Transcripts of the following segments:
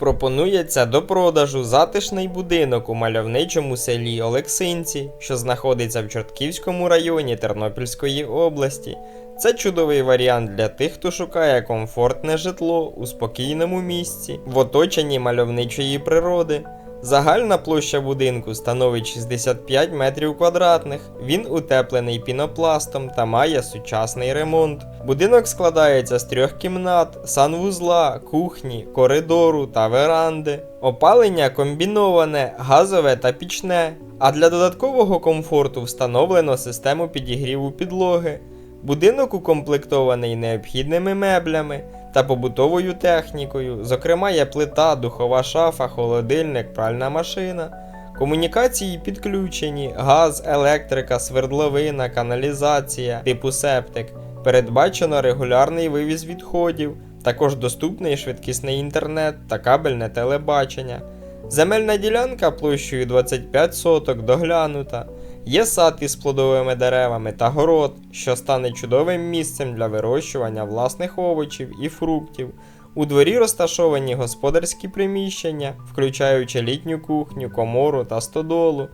Пропонується до продажу затишний будинок у мальовничому селі Олексинці, що знаходиться в Чортківському районі Тернопільської області. Це чудовий варіант для тих, хто шукає комфортне житло у спокійному місці, в оточенні мальовничої природи. Загальна площа будинку становить 65 метрів квадратних. Він утеплений пінопластом та має сучасний ремонт. Будинок складається з трьох кімнат, санвузла, кухні, коридору та веранди. Опалення комбіноване, газове та пічне. А для додаткового комфорту встановлено систему підігріву підлоги. Будинок укомплектований необхідними меблями та побутовою технікою, зокрема є плита, духова шафа, холодильник, пральна машина. Комунікації підключені, газ, електрика, свердловина, каналізація, типу септик. Передбачено регулярний вивіз відходів, також доступний швидкісний інтернет та кабельне телебачення. Земельна ділянка площею 25 соток доглянута. Є сад із плодовими деревами та город, що стане чудовим місцем для вирощування власних овочів і фруктів. У дворі розташовані господарські приміщення, включаючи літню кухню, комору та стодолу.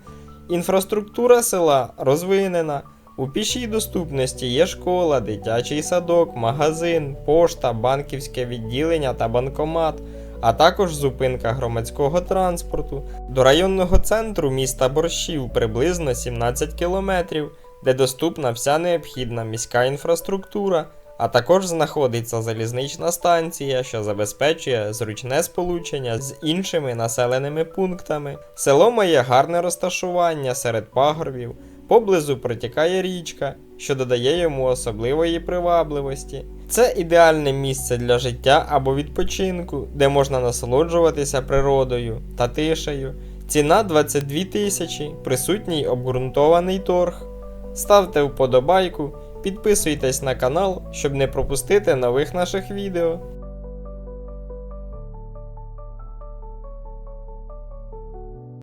Інфраструктура села розвинена. У пішій доступності є школа, дитячий садок, магазин, пошта, банківське відділення та банкомат, а також зупинка громадського транспорту. До районного центру міста Борщів приблизно 17 кілометрів, де доступна вся необхідна міська інфраструктура, а також знаходиться залізнична станція, що забезпечує зручне сполучення з іншими населеними пунктами. Село має гарне розташування серед пагорбів, поблизу протікає річка, що додає йому особливої привабливості. Це ідеальне місце для життя або відпочинку, де можна насолоджуватися природою та тишею. Ціна 22 тисячі, присутній обґрунтований торг. Ставте вподобайку, підписуйтесь на канал, щоб не пропустити нових наших відео.